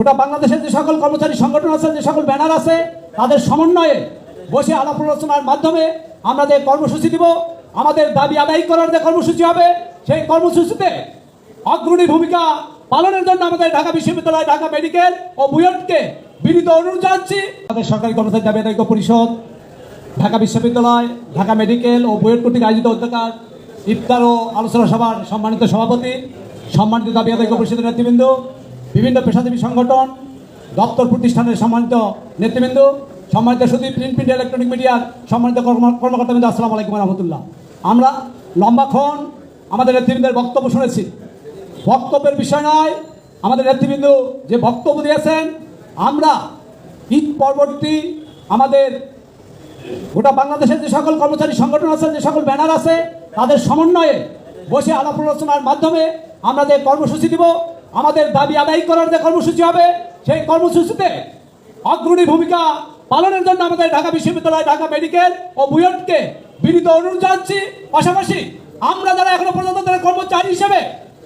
গোটা বাংলাদেশের যে সকল কর্মচারী সংগঠন আছে, যে সকল ব্যানার আছে, তাদের সমন্বয়ে বসে আলাপ আলোচনার মাধ্যমে আমরা যে কর্মসূচি দিব, আমাদের দাবি আদায় করার যে কর্মসূচি হবে, সেই কর্মসূচিতে অগ্রণী ভূমিকা পালনের জন্য আমাদের ঢাকা বিশ্ববিদ্যালয়, ঢাকা মেডিকেল ও বুয়েটকে বিনীত অনুরোধ জানাচ্ছি। আমাদের সরকারি কর্মচারী দাবি আদায় পরিষদ, ঢাকা বিশ্ববিদ্যালয়, ঢাকা মেডিকেল ও বুয়েট কর্তৃক আয়োজিত অধ্যকার ইফতার ও আলোচনা সভার সম্মানিত সভাপতি, সম্মানিত দাবি আদায় পরিষদের নেতৃবৃন্দ বিভিন্ন পেশাজীবী সংগঠন, দপ্তর প্রতিষ্ঠানের সম্মানিত নেতৃবৃন্দ, সম্মানিত সচিব প্রিন্ট প্রিন্ট ইলেকট্রনিক মিডিয়ার সম্মানিত কর্ম- কর্মকর্তাবৃন্দ, আসসালামু আলাইকুম রহমতুল্লাহ। আমরা লম্বাক্ষণ আমাদের নেতৃবৃন্দের বক্তব্য শুনেছি। বক্তব্যের বিষয় নয়, আমাদের নেতৃবৃন্দ যে বক্তব্য দিয়েছেন, আমরা ঈদ পরবর্তী আমাদের গোটা বাংলাদেশের যে সকল কর্মচারী সংগঠন আছে, যে সকল ব্যানার আছে, তাদের সমন্বয়ে বসে আলাপ আলোচনার মাধ্যমে আমরা যে কর্মসূচি দিব আমাদের দাবি আদায় করার যে কর্মসূচি হবে, সেই কর্মসূচিতে অগ্রণী ভূমিকা পালনের জন্য আমাদের ঢাকা বিশ্ববিদ্যালয়, ঢাকা মেডিকেল ও বুয়েটকে বিনীত অনুরোধ জানাচ্ছি। পাশাপাশি আমরা যারা এখনও পর্যন্ত কর্মচারী হিসেবে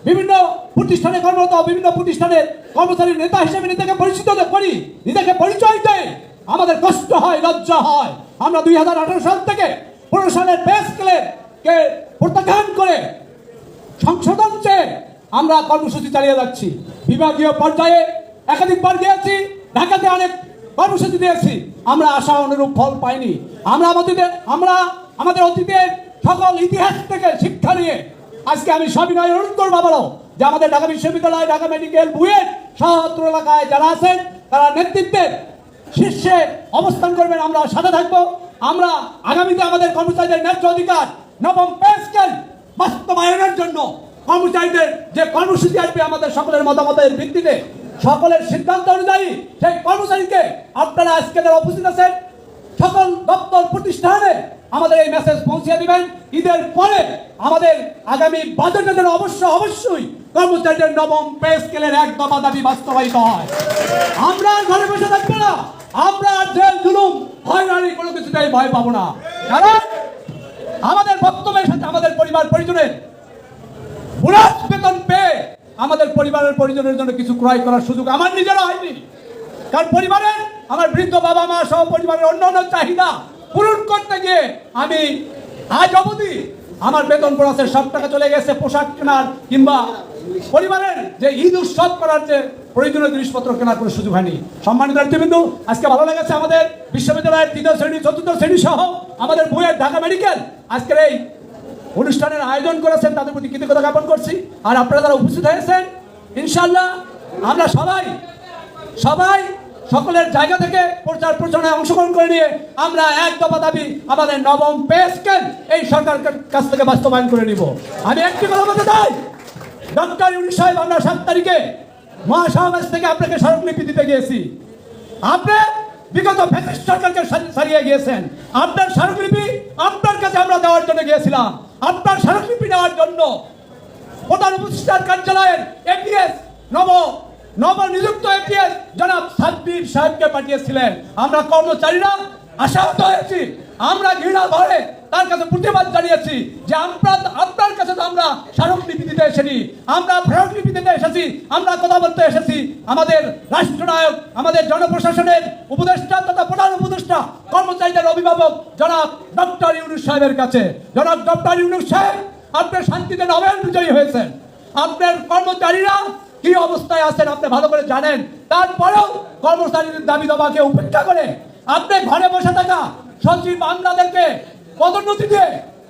বিভিন্ন প্রতিষ্ঠানে কর্মরত, বিভিন্ন প্রতিষ্ঠানের কর্মচারী নেতা হিসেবে নিজেকে পরিচিত করি, নিজেকে পরিচয় দেয় আমাদের কষ্ট হয়, লজ্জা হয়। আমরা দুই হাজার আঠারো সাল থেকে পনেরো সালের পে স্কেলকে প্রত্যাখ্যান করে সংশোধন চেয়ে আমরা কর্মসূচি চালিয়ে যাচ্ছি। বিভাগীয় পর্যায়ে একাধিকবার গিয়েছি, ঢাকাতে অনেক কর্মসূচি দিয়েছি। আমরা আশা অনুরূপ ফল পাইনি। আমরা আমাদের আমরা আমাদের অতীতের সকল ইতিহাস থেকে শিক্ষা নিয়ে আজকে আমি সবিনয় অনুরোধ করব আবারও যে আমাদের ঢাকা বিশ্ববিদ্যালয়, ঢাকা মেডিকেল বুয়েট সহত্র এলাকায় যারা আছেন, তারা নেতৃত্বের শীর্ষে অবস্থান করবেন। আমরা সাথে থাকব। আমরা আগামীতে আমাদের কর্মচারীদের ন্যায্য অধিকার নবম পে স্কেল বাস্তবায়নের জন্য কর্মচারীদের যে কর্মসূচি আসবে আমাদের সকলের মতামতের ভিত্তিতে, সকলের সিদ্ধান্ত অনুযায়ী সেই কর্মচারীকে আপনারা আজকে যারা উপস্থিত আছেন, সকল দপ্তর প্রতিষ্ঠানে আমাদের এই মেসেজ পৌঁছে দিবেন। ঈদের পরে আমাদের আগামী বাজেটে যেন অবশ্য অবশ্যই কর্মচারীদের নবম পে স্কেলের এক দফা দাবি বাস্তবায়িত হয়। আমরা ঘরে বসে থাকব না। আমরা জেল, জুলুম, হয়রানি কোনো কিছুটাই ভয় পাবো না। কারণ আমাদের বক্তব্যের সাথে আমাদের পরিবার পরিজনের বুড়াস বেতন পেয়ে আমাদের পরিবারের পরিজনের জন্য কিছু ক্রয় করার সুযোগ আমার নিজেরও হয়নি। কারণ পরিবারের, আমার বৃদ্ধ বাবা মা সহ পরিবারের অন্য অন্য চাহিদা পূরণ করতে গিয়ে আমি আজ অবধি আমার বেতন বোনাসের সব টাকা চলে গেছে, পোশাক কেনার, কিংবা পরিবারের যে ঈদ উৎসব করার যে প্রয়োজনীয় জিনিসপত্র কেনার কোনো সুযোগ হয়নি। সম্মানিত নেতৃবৃন্দ, আজকে ভালো লেগেছে আমাদের বিশ্ববিদ্যালয়ের তৃতীয় শ্রেণি, চতুর্থ শ্রেণি সহ আমাদের বইয়ের ঢাকা মেডিকেল। আজকের এই অনুষ্ঠানের আয়োজন করেছেন, তাদের প্রতি কৃতজ্ঞতা জ্ঞাপন করছি। আর আপনারা যারা উপস্থিত হয়েছেন ইনশাল্লাহ আমরা সবাই সবাই সকলের জায়গা থেকে প্রচার প্রচারণায় অংশগ্রহণ করে নিয়ে আমরা এক দফা দাবি আমাদের নবম পে স্কেল এই সরকার কাছ থেকে বাস্তবায়ন করে নিব। আমি একটি কথা বলতে চাই, ডক্টর ইউনিস সাহেব, আমরা সাত তারিখে মহাসমাবেশ থেকে আপনাকে স্মারকলিপি দিতে গিয়েছি। আপনি বিগত সরকারকে সারিয়ে গিয়েছেন। আপনার স্মারকলিপি আপনার কাছে আমরা দেওয়ার জন্য গিয়েছিলাম। আপনার স্মারকলিপি নেওয়ার জন্য প্রধান উপদেষ্টার কার্যালয়ের এপিএস নব নবনিযুক্ত এপিএস জনাব সাব্বির সাহেবকে পাঠিয়েছিলেন। আমরা কর্মচারীরা আশাহত হয়েছি। আমরা ঘৃণা ভরে তার কাছে প্রতিবাদ জানিয়েছি যে আপনার আপনার কাছে তো আমরা স্মারকলিপি দিতে এসেছি, আমরা স্মারকলিপি দিতে এসেছি, আমরা কথা বলতে এসেছি। আমাদের রাষ্ট্রনায়ক, আমাদের জনপ্রশাসনের উপদেষ্টা তথা প্রধান উপদেষ্টা, কর্মচারীদের অভিভাবক জনাব ডক্টর ইউনুস সাহেবের কাছে। জনাব ডক্টর ইউনুস সাহেব আপনার শান্তিতে নোবেল বিজয়ী হয়েছেন। আপনার কর্মচারীরা কি অবস্থায় আছেন আপনি ভালো করে জানেন। তারপরেও কর্মচারীদের দাবি দাবাকে উপেক্ষা করে আপনি ঘরে বসে থাকা সচিব আমলাদেরকে পদোন্নতি দিয়ে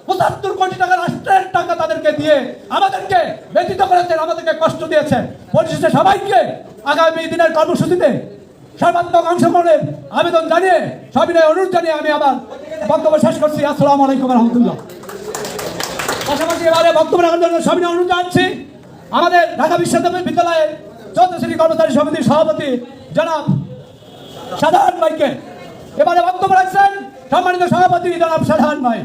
পঁচাত্তর কোটি টাকা রাষ্ট্রের টাকা তাদেরকে দিয়ে আমাদেরকে ব্যতীত করেছেন, আমাদেরকে কষ্ট দিয়েছেন। পরিশেষে সবাইকে আগামী দিনের কর্মসূচিতে সর্বাত্মক অংশগ্রহণের আবেদন জানিয়ে সবিনয় অনুরোধ জানিয়ে আমি আমার বক্তব্য শেষ করছি। আসসালামু আলাইকুম রহমতুল্লাহ। পাশাপাশি এবারে বক্তব্য রাখার জন্য সবিনয় অনুরোধ জানাচ্ছি। আমাদের ঢাকা বিশ্ববিদ্যালয়ের চৌদ্দ শ্রেণি কর্মচারী সমিতির সভাপতি জনাব সাধারণ ভাইকে। এবারে বক্তব্য রাখছেন সম্মানিত সভাপতি জনাব সাধারণ ভাই।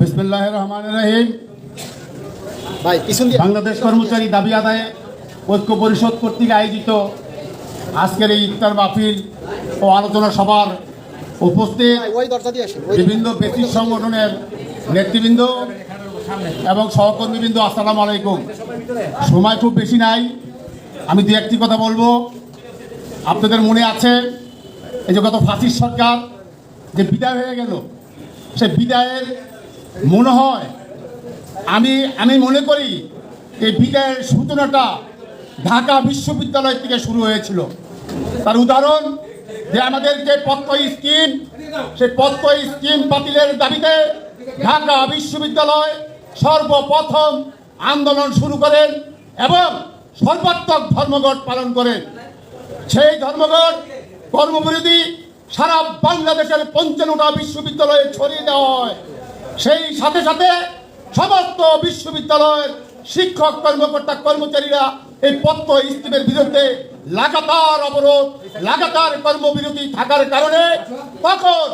বিসমিল্লাহ রহমান রহিম। ভাই পিছন বাংলাদেশ কর্মচারী দাবি আদায়ে ঐক্য পরিষদ কর্তৃক আয়োজিত আজকের এই ইফতার মাহফিল ও আলোচনা সভার উপস্থিত বিভিন্ন ব্যক্তি সংগঠনের নেতৃবৃন্দ এবং সহকর্মীবৃন্দ আসসালামু আলাইকুম। সময় খুব বেশি নাই। আমি দু একটি কথা বলব। আপনাদের মনে আছে এই যে গত ফাঁসির সরকার যে বিদায় হয়ে গেল, সে বিদায়ের মনে হয় আমি আমি মনে করি এই বিদায়ের সূচনাটা ঢাকা বিশ্ববিদ্যালয় থেকে শুরু হয়েছিল। তার উদাহরণ যে আমাদের যে পত্র স্কিম সেই পত্র স্কিম বাতিলের দাবিতে ঢাকা বিশ্ববিদ্যালয় সর্বপ্রথম আন্দোলন শুরু করেন এবং সর্বাত্মক ধর্মঘট পালন করেন। সেই ধর্মঘট কর্মবিরোধী সারা বাংলাদেশের পঞ্চান্নটা বিশ্ববিদ্যালয়ে ছড়িয়ে দেওয়া হয়। সেই সাথে সাথে সমস্ত বিশ্ববিদ্যালয়ের শিক্ষক, কর্মকর্তা, কর্মচারীরা এই পত্র স্কিমের বিরুদ্ধে লাগাতার অবরোধ, লাগাতার কর্মবিরতি থাকার কারণে তখন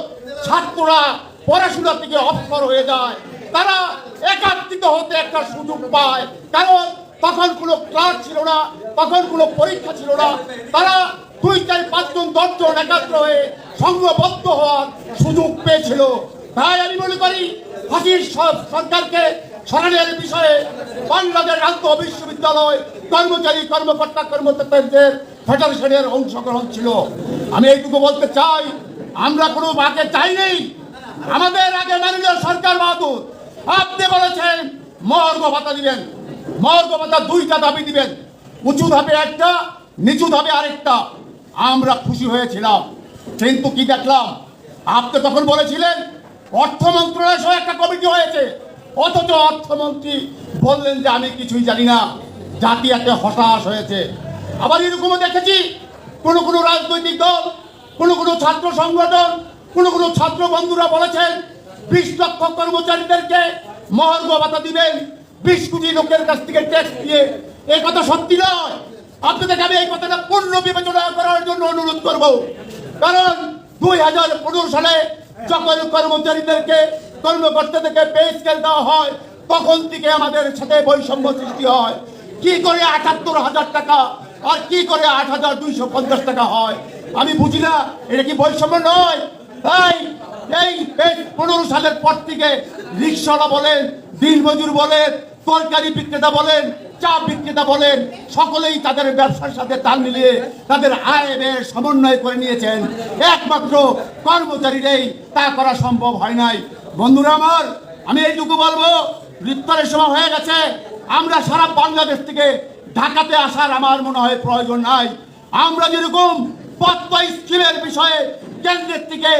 ছাত্ররা পড়াশোনা থেকে অক্ষর হয়ে যায়। তারা একাত্রিত হতে একটা সুযোগ পায়। কারণ তখন কোনো ক্লাস ছিল না, তখন কোনো পরীক্ষা ছিল না। তারা দুই চার পাঁচজন, দশজন একাত্র হয়ে সংঘবদ্ধ হওয়ার সুযোগ পেয়েছিল। তাই আমি মনে করি ফাঁসির সর- সরকারকে সরানোর বিষয়ে বাংলাদেশ রাজ্য বিশ্ববিদ্যালয় কর্মচারী কর্মকর্তা কর্মচারীদের ফেডারেশনের অংশগ্রহণ ছিল। আমি এইটুকু বলতে চাই, আমরা কোনো বাকে চাই নেই। আমাদের আগে মাননীয় সরকার বাহাদুর, আপনি বলেছেন মর্গ ভাতা দিবেন। মর্গ ভাতা দুইটা দাবি দিবেন। উঁচু ধাপে একটা নিচু ধাপে আরেকটা। আমরা খুশি হয়েছিলাম। কিন্তু কি দেখলাম? আপনি তখন বলেছিলেন, অর্থ মন্ত্রণালয় সহ একটা কমিটি হয়েছে। অথচ অর্থমন্ত্রী বললেন যে আমি কিছুই জানি না। জাতি এতে হতাশ হয়েছে। আবার এরকমও দেখেছি, কোনো কোনো রাজনৈতিক দল, কোনো কোনো ছাত্র সংগঠন, কোনো কোনো ছাত্র বন্ধুরা বলেছেন, বিশ লক্ষ কর্মচারীদেরকে মহার্ঘ ভাতা দিবেন। বিশ কোটি লোকের কাছ থেকে ট্যাক্স দিয়ে এই কথা সত্যি নয়। আপনাদেরকে আমি এই কথাটা পূর্ণ বিবেচনা করার জন্য অনুরোধ করব। কারণ দুই হাজার পনেরো সালে যখন কর্মচারীদেরকে, কর্মকর্তাদেরকে পে স্কেল দেওয়া হয়, তখন থেকে আমাদের সাথে বৈষম্য সৃষ্টি হয়। কি করে আটাত্তর হাজার টাকা আর কি করে আট হাজার দুইশো পঞ্চাশ টাকা হয়, আমি বুঝি না। এটা কি বৈষম্য নয়? তাই এই পনেরো সালের পর থেকে রিক্সাওয়ালা বলেন, দিনমজুর বলেন তরকারি বিক্রেতা বলেন, চা বিক্রেতা বলেন, সকলেই তাদের ব্যবসার সাথে তাল মিলিয়ে তাদের আয় ব্যয়ের সমন্বয় করে নিয়েছেন। একমাত্র কর্মচারীরাই তা করা সম্ভব হয় নাই। বন্ধুরা আমার, আমি এইটুকু বলব, ইফতারের সময় হয়ে গেছে। আমরা সারা বাংলাদেশ থেকে ঢাকাতে আসার আমার মনে হয় প্রয়োজন নাই। আমরা যেরকম পদ্ম স্কিমের বিষয়ে কেন্দ্রের থেকে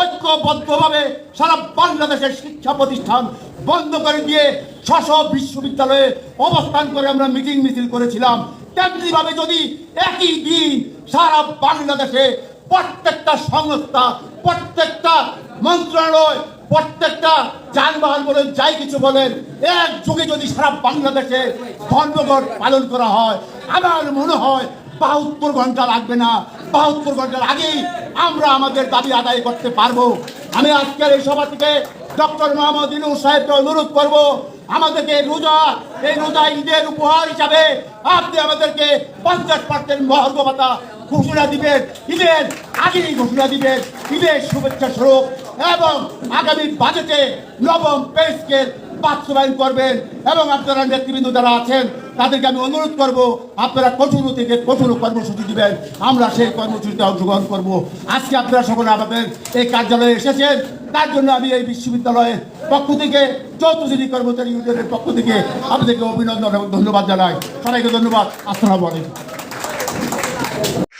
ঐক্যবদ্ধভাবে সারা বাংলাদেশের শিক্ষা প্রতিষ্ঠান বন্ধ করে দিয়ে ছশ বিশ্ববিদ্যালয়ে অবস্থান করে আমরা মিটিং মিছিল করেছিলাম। তেমনিভাবে যদি একই দিন সারা বাংলাদেশে প্রত্যেকটা সংস্থা, প্রত্যেকটা মন্ত্রণালয়, প্রত্যেকটা যানবাহন বলেন যাই কিছু বলেন, এক যুগে যদি সারা বাংলাদেশে ধর্মঘট পালন করা হয়, আমার মনে হয় বাহাত্তর ঘণ্টা লাগবে না। বাহাত্তর ঘণ্টার আগেই আমরা আমাদের দাবি আদায় করতে পারব। আমি আজকের এই সভা থেকে ডক্টর মোহাম্মদ ইনুস সাহেবকে অনুরোধ করব, আমাদেরকে রোজা, এই রোজা ঈদের উপহার হিসাবে আপনি আমাদেরকে পঞ্চাশ পার্সেন্ট মহর্গ ভাতা ঘোষণা দিবেন। ঈদের আগেই ঘোষণা দিবেন। ঈদের শুভেচ্ছা স্বরূপ এবং আগামী বাজেটে নবম পে স্কেল বাস্তবায়ন করবেন এবং আপনারা নেতৃবৃন্দ যারা আছেন তাদেরকে আমি অনুরোধ করব, আপনারা কঠোর থেকে কঠোর কর্মসূচি দিবেন, আমরা সেই কর্মসূচিতে অংশগ্রহণ করব। আজকে আপনারা সকলে আমাদের এই কার্যালয়ে এসেছেন, তার জন্য আমি এই বিশ্ববিদ্যালয়ের পক্ষ থেকে চৌদ্দ কর্মচারী ইউনিয়নের পক্ষ থেকে আপনাদেরকে অভিনন্দন এবং ধন্যবাদ জানাই। সবাইকে ধন্যবাদ। আসসালামু আলাইকুম।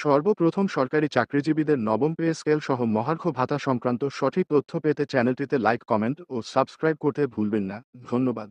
সর্বপ্রথম সরকারি চাকরিজীবীদের নবম পে স্কেল সহ মহার্ঘ ভাতা সংক্রান্ত সঠিক তথ্য পেতে চ্যানেলটিতে লাইক, কমেন্ট ও সাবস্ক্রাইব করতে ভুলবেন না। ধন্যবাদ।